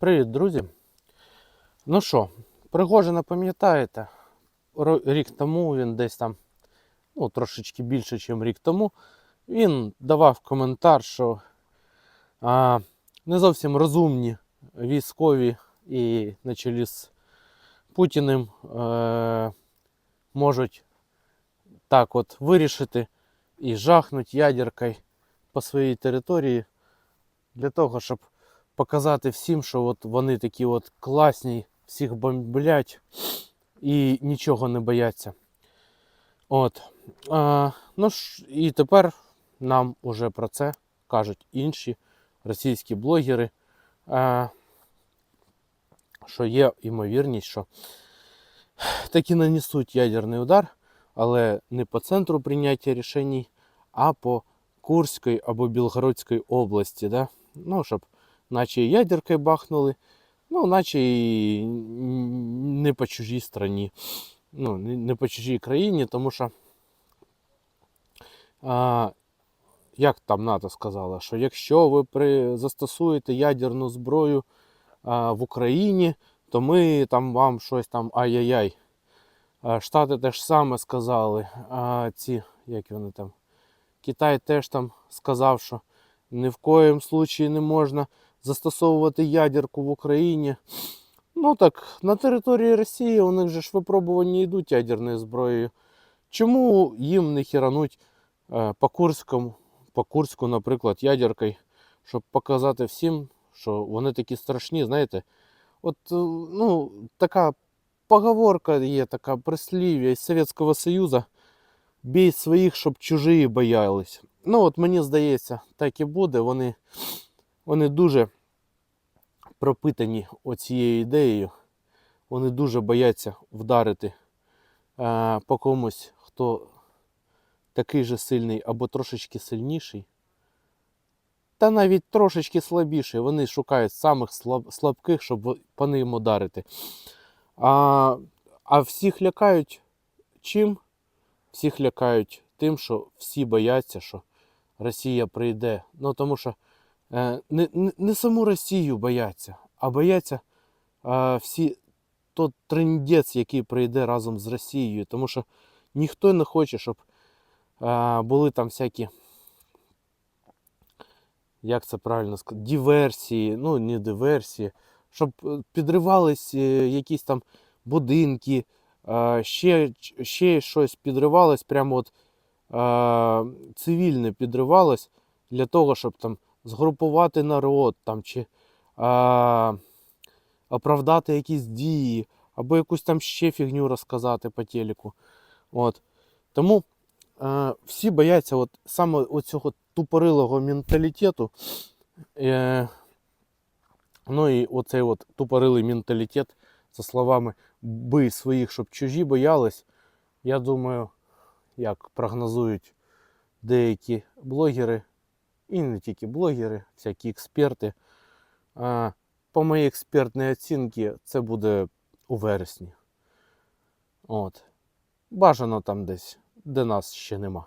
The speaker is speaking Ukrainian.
Привіт, друзі. Ну що, Пригожина пам'ятаєте, рік тому він десь там, ну, трошечки більше, ніж рік тому, він давав коментар, що а, не зовсім розумні військові і на чолі з Путіним е, можуть так от вирішити і жахнуть ядеркою по своїй території для того, щоб показати всім, що от вони такі от класні, всіх бомблять і нічого не бояться. От. А, ну і тепер нам уже про це кажуть інші російські блогери, а, що є ймовірність, що таки нанесуть ядерний удар, але не по центру прийняття рішень, а по Курській або Білгородській області. Да? Ну, щоб наче і ядеркою бахнули, ну, наче і не по чужій страні, ну, не по чужій країні, тому що, а, як там НАТО сказала, що якщо ви при, застосуєте ядерну зброю а, в Україні, то ми там вам щось там ай-яй-яй. Штати теж саме сказали, а ці, як вони там, Китай теж там сказав, що ні в коєму случаї не можна застосовувати ядерку в Україні. Ну так, на території Росії у них же ж випробування йдуть ядерною зброєю. Чому їм не хірануть е, по Курському, по Курську, наприклад, ядеркою, щоб показати всім, що вони такі страшні, знаєте? От, е, ну, така поговорка є, така прислів'я із Совєтського Союзу. Бій своїх, щоб чужі боялись. Ну, от мені здається, так і буде. Вони, вони дуже пропитані оцією ідеєю. Вони дуже бояться вдарити е, по комусь, хто такий же сильний або трошечки сильніший. Та навіть трошечки слабіший. Вони шукають самих слаб, слабких, щоб по ним ударити. А, а всіх лякають чим? Всіх лякають тим, що всі бояться, що Росія прийде. Ну тому що не, не, не саму Росію бояться, а бояться е, всі тот трендець, який прийде разом з Росією. Тому що ніхто не хоче, щоб е, були там всякі, як це правильно сказати, диверсії, ну не диверсії, щоб е, підривались е, якісь там будинки, е, ще, ще щось підривалось, прямо от е, цивільне підривалось для того, щоб там згрупувати народ там, чи е, оправдати якісь дії, або якусь там ще фігню розказати по телеку. От. Тому е, всі бояться от, саме оцього тупорилого менталітету. Е, ну і оцей от тупорилий менталітет, за словами бий своїх, щоб чужі боялись, я думаю, як прогнозують деякі блогери, і не тільки блогери, всякі експерти. По моїй експертній оцінці, це буде у вересні. От. Бажано там десь, де нас ще нема.